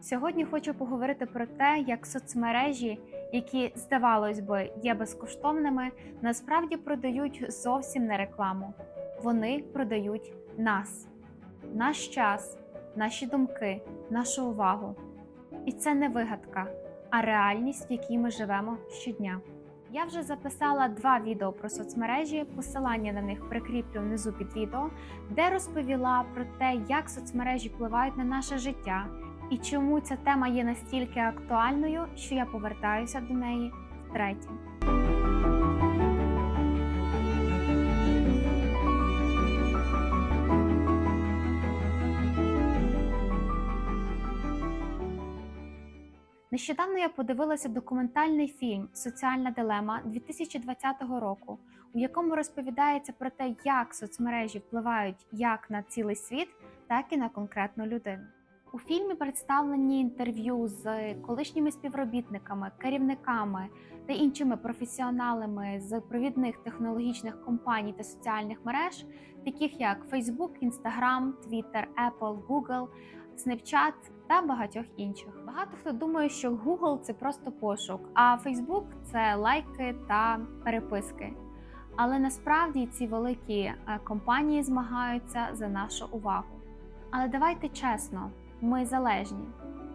Сьогодні хочу поговорити про те, як соцмережі, які, здавалось би, є безкоштовними, насправді продають зовсім не рекламу. Вони продають нас, наш час, наші думки, нашу увагу. І це не вигадка, а реальність, в якій ми живемо щодня. Я вже записала два відео про соцмережі. Посилання на них прикріплю внизу під відео, де розповіла про те, як соцмережі впливають на наше життя, і чому ця тема є настільки актуальною, що я повертаюся до неї втретє. Нещодавно я подивилася документальний фільм Соціальна дилема 2020 року, у якому розповідається про те, як соцмережі впливають як на цілий світ, так і на конкретну людину. У фільмі представлені інтерв'ю з колишніми співробітниками, керівниками та іншими професіоналами з провідних технологічних компаній та соціальних мереж, таких як Facebook, Instagram, Twitter, Apple, Google, Snapchat та багатьох інших. Багато хто думає, що Google це просто пошук, а Facebook це лайки та переписки. Але насправді ці великі е, компанії змагаються за нашу увагу. Але давайте чесно, ми залежні.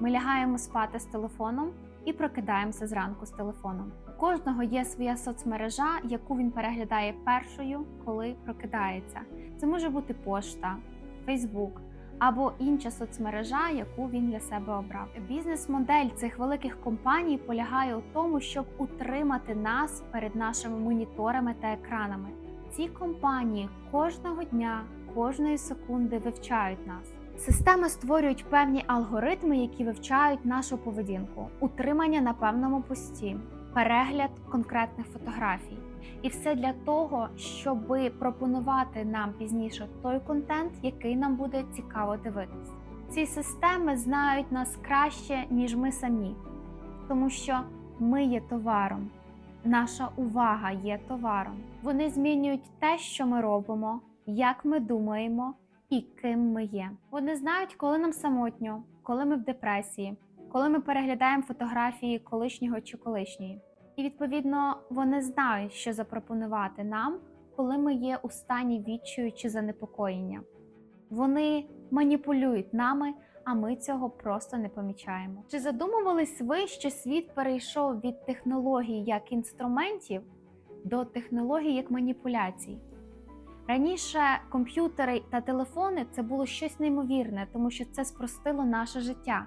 Ми лягаємо спати з телефоном і прокидаємося зранку з телефоном. У кожного є своя соцмережа, яку він переглядає першою, коли прокидається. Це може бути пошта, Фейсбук або інша соцмережа, яку він для себе обрав. Бізнес-модель цих великих компаній полягає у тому, щоб утримати нас перед нашими моніторами та екранами. Ці компанії кожного дня, кожної секунди вивчають нас. Системи створюють певні алгоритми, які вивчають нашу поведінку, утримання на певному пості, перегляд конкретних фотографій. І все для того, щоб пропонувати нам пізніше той контент, який нам буде цікаво дивитись. Ці системи знають нас краще, ніж ми самі, тому що ми є товаром, наша увага є товаром. Вони змінюють те, що ми робимо, як ми думаємо і ким ми є. Вони знають, коли нам самотньо, коли ми в депресії, коли ми переглядаємо фотографії колишнього чи колишньої. І відповідно вони знають, що запропонувати нам, коли ми є у стані відчаю чи занепокоєння. Вони маніпулюють нами, а ми цього просто не помічаємо. Чи задумувались ви, що світ перейшов від технологій як інструментів до технологій як маніпуляцій? Раніше комп'ютери та телефони це було щось неймовірне, тому що це спростило наше життя.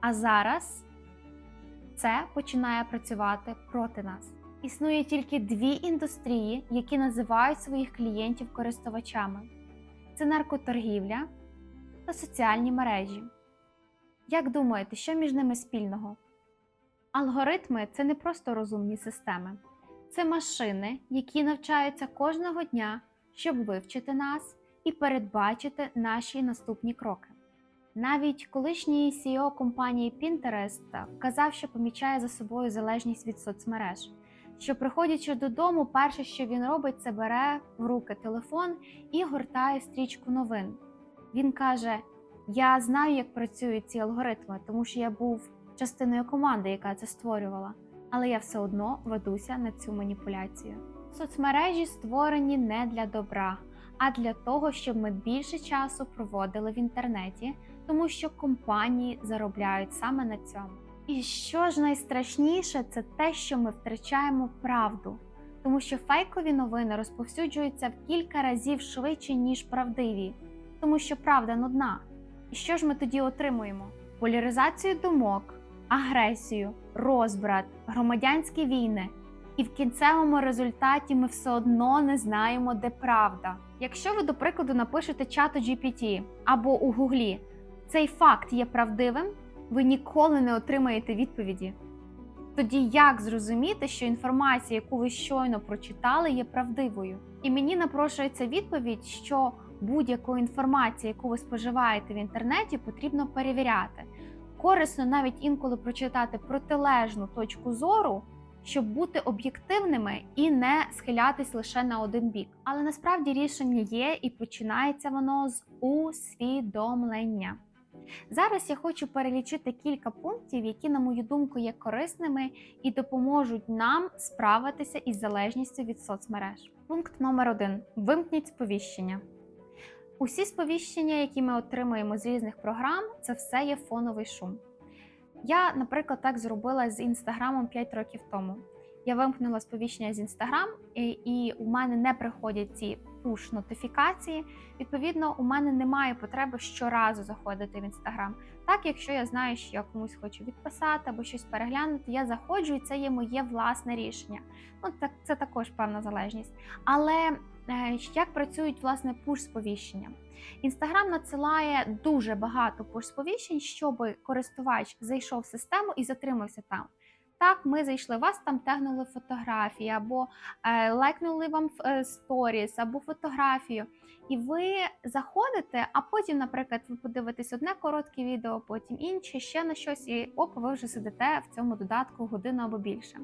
А зараз це починає працювати проти нас. Існує тільки дві індустрії, які називають своїх клієнтів користувачами: це наркоторгівля та соціальні мережі. Як думаєте, що між ними спільного? Алгоритми це не просто розумні системи, це машини, які навчаються кожного дня, щоб вивчити нас і передбачити наші наступні кроки. Навіть колишній CEO компанії Pinterest казав, що помічає за собою залежність від соцмереж. Що, приходячи додому, перше, що він робить, це бере в руки телефон і гортає стрічку новин. Він каже: Я знаю, як працюють ці алгоритми, тому що я був частиною команди, яка це створювала, але я все одно ведуся на цю маніпуляцію. Соцмережі створені не для добра, а для того, щоб ми більше часу проводили в інтернеті, тому що компанії заробляють саме на цьому. І що ж найстрашніше, це те, що ми втрачаємо правду, тому що фейкові новини розповсюджуються в кілька разів швидше, ніж правдиві, тому що правда нудна. І що ж ми тоді отримуємо? Поляризацію думок, агресію, розбрат, громадянські війни. І в кінцевому результаті ми все одно не знаємо, де правда. Якщо ви, до прикладу, напишете чату GPT або у Гуглі, цей факт є правдивим, ви ніколи не отримаєте відповіді. Тоді як зрозуміти, що інформація, яку ви щойно прочитали, є правдивою? І мені напрошується відповідь, що будь-яку інформацію, яку ви споживаєте в інтернеті, потрібно перевіряти. Корисно навіть інколи прочитати протилежну точку зору, щоб бути об'єктивними і не схилятись лише на один бік. Але насправді рішення є, і починається воно з усвідомлення. Зараз я хочу перелічити кілька пунктів, які, на мою думку, є корисними і допоможуть нам справитися із залежністю від соцмереж. Пункт номер один: вимкніть сповіщення. Усі сповіщення, які ми отримуємо з різних програм, це все є фоновий шум. Я, наприклад, так зробила з інстаграмом 5 років тому. Я вимкнула сповіщення з інстаграм, і, і у мене не приходять ці пуш-нотифікації. Відповідно, у мене немає потреби щоразу заходити в інстаграм. Так, якщо я знаю, що я комусь хочу відписати або щось переглянути, я заходжу, і це є моє власне рішення. Ну, так це також певна залежність. Але як працюють власне пуш-сповіщення? Інстаграм надсилає дуже багато пуш-сповіщень, щоб користувач зайшов в систему і затримався там. Так, ми зайшли, вас там тегнули фотографії, або е, лайкнули вам е, сторіс, або фотографію. І ви заходите, а потім, наприклад, ви подивитесь одне коротке відео, потім інше, ще на щось, і оп, ви вже сидите в цьому додатку годину або більше.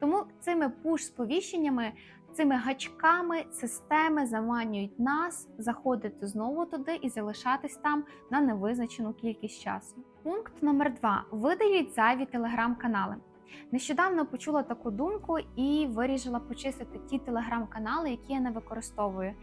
Тому цими пуш-сповіщеннями, цими гачками системи заманюють нас заходити знову туди і залишатись там на невизначену кількість часу. Пункт номер два: видаліть зайві телеграм-канали. Нещодавно почула таку думку і вирішила почистити ті телеграм-канали, які я не використовую.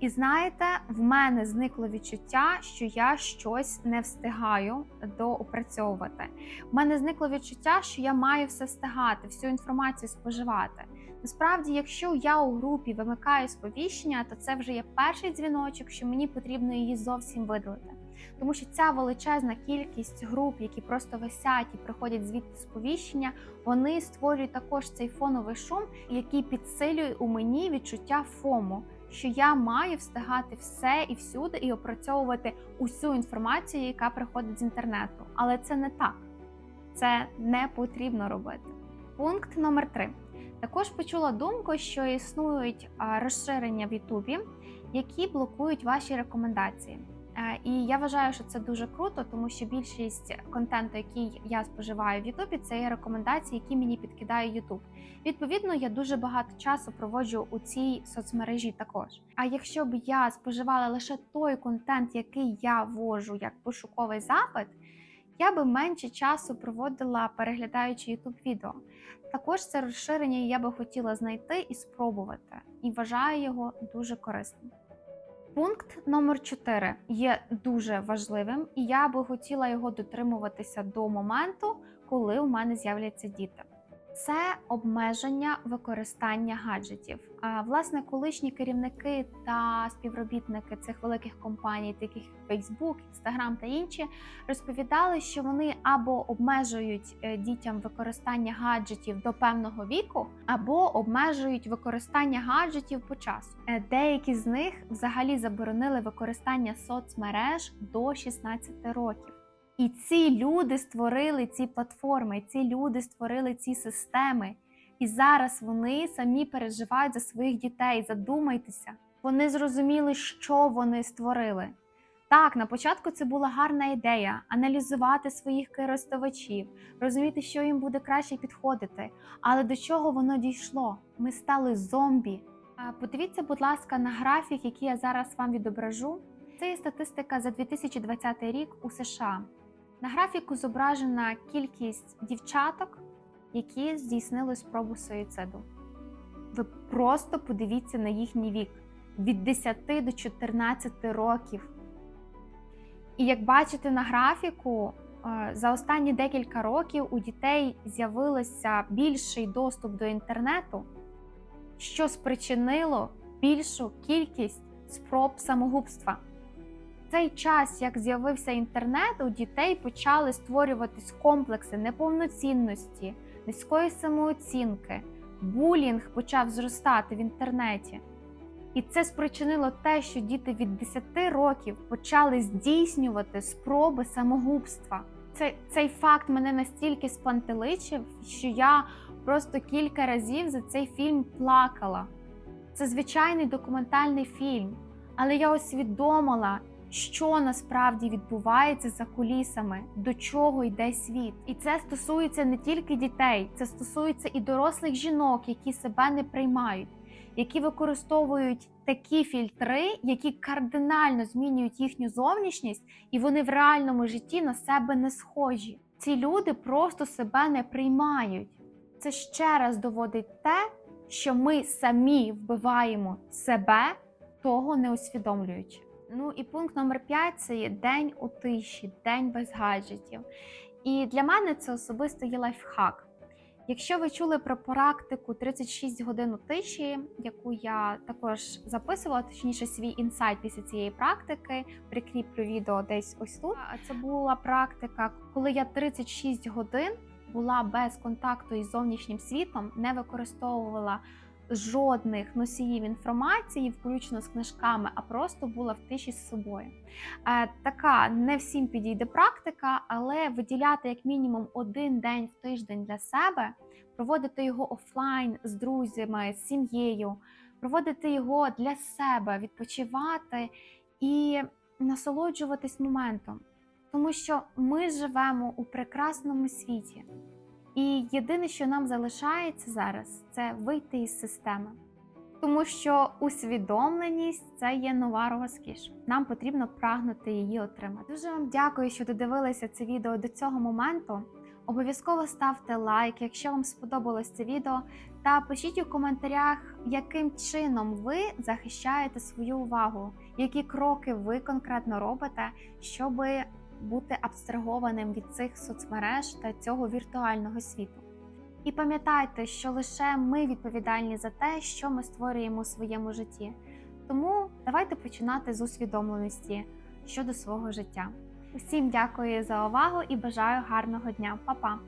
І знаєте, в мене зникло відчуття, що я щось не встигаю доопрацьовувати. В мене зникло відчуття, що я маю все встигати, всю інформацію споживати. Насправді, якщо я у групі вимикаю сповіщення, то це вже є перший дзвіночок, що мені потрібно її зовсім видалити. Тому що ця величезна кількість груп, які просто висять і приходять звідти сповіщення, вони створюють також цей фоновий шум, який підсилює у мені відчуття фому, що я маю встигати все і всюди, і опрацьовувати усю інформацію, яка приходить з інтернету. Але це не так, це не потрібно робити. Пункт номер три. Також почула думку, що існують розширення в Ютубі, які блокують ваші рекомендації. Е, І я вважаю, що це дуже круто, тому що більшість контенту, який я споживаю в Ютубі, це є рекомендації, які мені підкидає Ютуб. Відповідно, я дуже багато часу проводжу у цій соцмережі також. А якщо б я споживала лише той контент, який я ввожу як пошуковий запит, я би менше часу проводила переглядаючи youtube відео. Також це розширення я би хотіла знайти і спробувати, і вважаю його дуже корисним. Пункт номер 4 є дуже важливим, і я би хотіла його дотримуватися до моменту, коли у мене з'являться діти. Це обмеження використання гаджетів. А власне, колишні керівники та співробітники цих великих компаній, таких як Facebook, Instagram та інші, розповідали, що вони або обмежують е, дітям використання гаджетів до певного віку, або обмежують використання гаджетів по часу. Е, Деякі з них взагалі заборонили використання соцмереж до 16 років. І ці люди створили ці платформи, ці люди створили ці системи. І зараз вони самі переживають за своїх дітей. Задумайтеся, вони зрозуміли, що вони створили. Так, на початку це була гарна ідея аналізувати своїх користувачів, розуміти, що їм буде краще підходити. Але до чого воно дійшло? Ми стали зомбі. Подивіться, будь ласка, на графік, який я зараз вам відображу. Це є статистика за 2020 рік у США. На графіку зображена кількість дівчаток, які здійснили спробу суїциду. Ви просто подивіться на їхній вік від 10 до 14 років. І як бачите на графіку, е, за останні декілька років у дітей з'явився більший доступ до інтернету, що спричинило більшу кількість спроб самогубства. Цей час, як з'явився інтернет, у дітей почали створюватись комплекси неповноцінності, низької самооцінки, булінг почав зростати в інтернеті. І це спричинило те, що діти від 10 років почали здійснювати спроби самогубства. Цей, цей факт мене настільки спантеличив, що я просто кілька разів за цей фільм плакала. Це звичайний документальний фільм, але я усвідомила, що насправді відбувається за кулісами, до чого йде світ. І це стосується не тільки дітей, це стосується і дорослих жінок, які себе не приймають, які використовують такі фільтри, які кардинально змінюють їхню зовнішність, і вони в реальному житті на себе не схожі. Ці люди просто себе не приймають. Це ще раз доводить те, що ми самі вбиваємо себе, того не усвідомлюючи. Ну і пункт номер 5 це є день у тиші, день без гаджетів. І для мене це особисто є лайфхак. Якщо ви чули про практику 36 годин у тиші, яку я також записувала, точніше свій інсайт після цієї практики, прикріплю відео десь ось тут. А Це була практика, коли я 36 годин була без контакту із зовнішнім світом, не використовувала жодних носіїв інформації, включно з книжками, а просто була в тиші з собою. Е, така не всім підійде практика, але виділяти як мінімум один день в тиждень для себе, проводити його офлайн з друзями, з сім'єю, проводити його для себе, відпочивати і насолоджуватись моментом. Тому що ми живемо у прекрасному світі. І єдине, що нам залишається зараз, це вийти із системи. Тому що усвідомленість це є нова розкіш. Нам потрібно прагнути її отримати. Дуже вам дякую, що додивилися це відео до цього моменту. Обов'язково ставте лайк, якщо вам сподобалось це відео, та пишіть у коментарях, яким чином ви захищаєте свою увагу, які кроки ви конкретно робите, щоб бути абстрагованим від цих соцмереж та цього віртуального світу. І пам'ятайте, що лише ми відповідальні за те, що ми створюємо у своєму житті. Тому давайте починати з усвідомленості щодо свого життя. Усім дякую за увагу і бажаю гарного дня, Па-па!